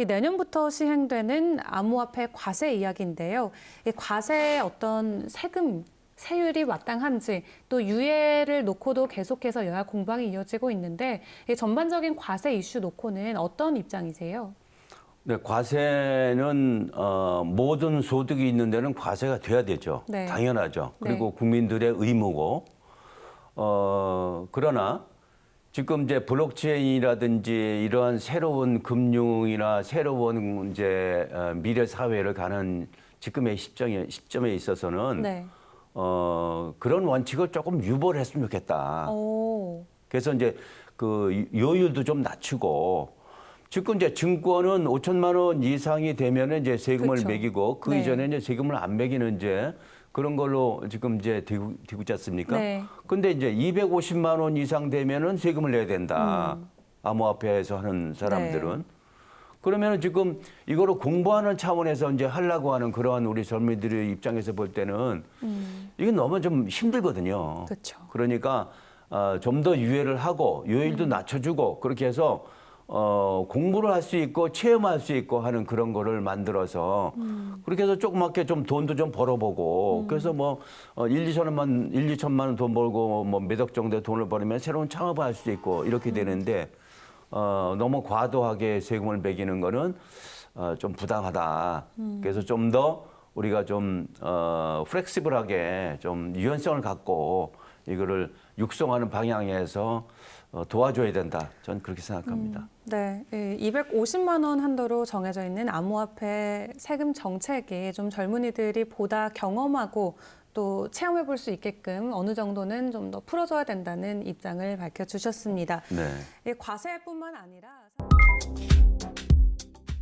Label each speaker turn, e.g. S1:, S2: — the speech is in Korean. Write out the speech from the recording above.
S1: 이 내년부터 시행되는 암호화폐 과세 이야기인데요. 이 과세의 어떤 세금 세율이 마땅한지 또 유예를 놓고도 계속해서 여야 공방이 이어지고 있는데 이 전반적인 과세 이슈 놓고는 어떤 입장이세요?
S2: 네, 과세는 어, 모든 소득이 있는 데는 과세가 돼야 되죠.
S1: 네.
S2: 당연하죠. 그리고 국민들의 의무고. 어, 그러나 지금 이제 블록체인이라든지 이러한 새로운 금융이나 새로운 이제 어, 미래 사회를 가는 지금의 시점에, 시점에 있어서는
S1: 네.
S2: 어, 그런 원칙을 조금 유보를 했으면 좋겠다.
S1: 오.
S2: 그래서 이제 그 요율도 좀 낮추고 지금 이제 증권은 5천만 원 이상이 되면은 이제 세금을
S1: 그쵸.
S2: 매기고 그
S1: 네.
S2: 이전에 이제 세금을 안 매기는 이제 그런 걸로 지금 이제 되고, 되고 있지 않습니까?
S1: 네.
S2: 근데 이제 250만 원 이상 되면은 세금을 내야 된다. 암호화폐에서 하는 사람들은.
S1: 음. 네.
S2: 그러면은 지금 이거를 공부하는 차원에서 이제 하려고 하는 그러한 우리 젊은이들의 입장에서 볼 때는 이건 너무 좀 힘들거든요.
S1: 음. 그쵸.
S2: 그러니까 어, 좀 더 유예를 하고 요일도 낮춰주고 그렇게 해서 어, 공부를 할 수 있고 체험할 수 있고 하는 그런 거를 만들어서 그렇게 해서 조그맣게 좀 돈도 좀 벌어보고 그래서 뭐 어, 1, 2천원만 1, 2천만 원 돈 벌고 뭐 몇 억 정도의 돈을 벌으면 새로운 창업을 할 수 있고 이렇게 되는데 어, 너무 과도하게 세금을 매기는 거는 어, 좀 부당하다. 그래서 좀 더 우리가 좀 어, 플렉시블하게 좀 유연성을 갖고 이거를 육성하는 방향에서 어, 도와줘야 된다. 저는 그렇게 생각합니다.
S1: 네, 이 250만 원 한도로 정해져 있는 암호화폐 세금 정책이 좀 젊은이들이 보다 경험하고 또 체험해 볼 수 있게끔 어느 정도는 좀 더 풀어줘야 된다는 입장을 밝혀 주셨습니다.
S2: 네.
S1: 이 과세뿐만 아니라